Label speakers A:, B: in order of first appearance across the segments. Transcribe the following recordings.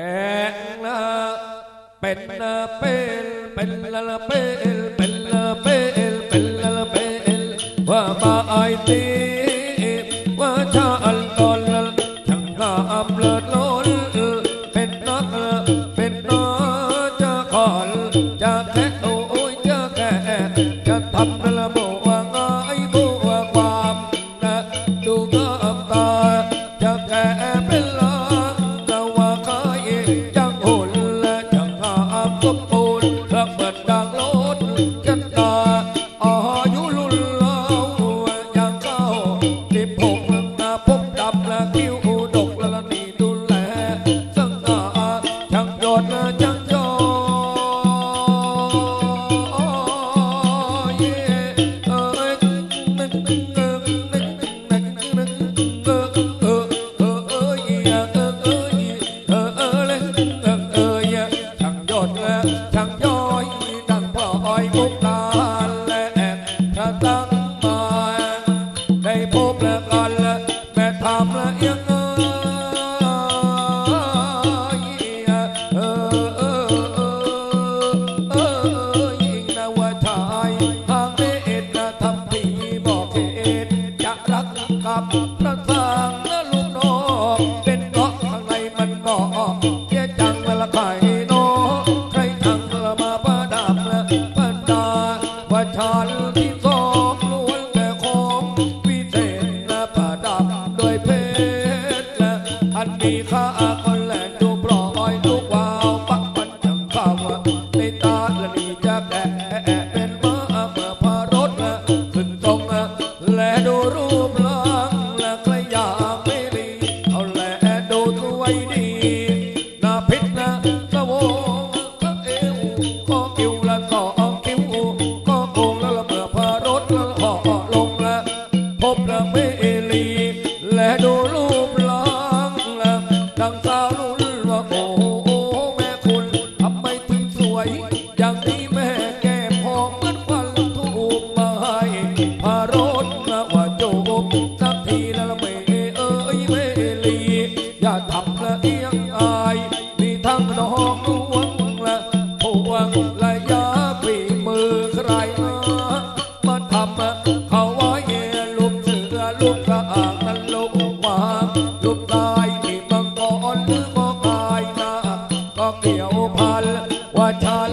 A: แกงละเป็นละเป็นเป็นละละเป็นเป็นละเป็นเป็นละเป็นว่ามาไอตี ah. บสักทีละเมเอ้ยเมลี อย่าทำละเอีมีทั้งดอกนวงละพวงละยาปีมือใครนะมาทำเขาไว้ลูกเสือลูกกรางลูกมาลูกลายที่มังกรหรือมอกายนะก็เกี่ยวพันว่าฉัน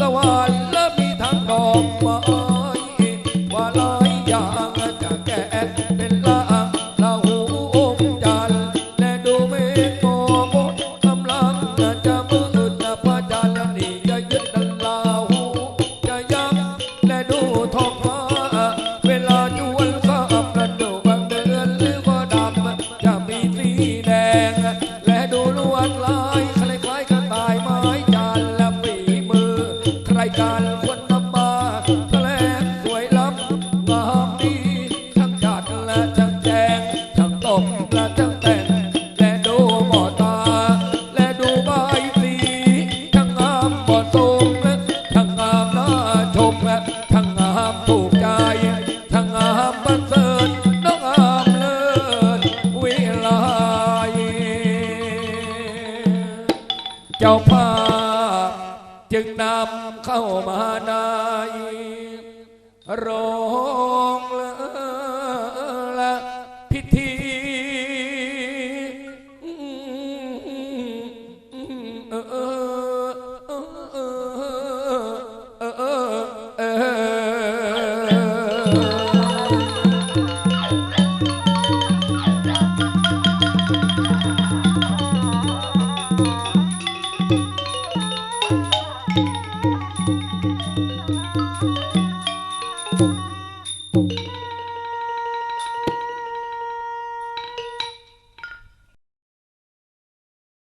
A: สวา จ้าภาพจึงนำเข้ามาในโรง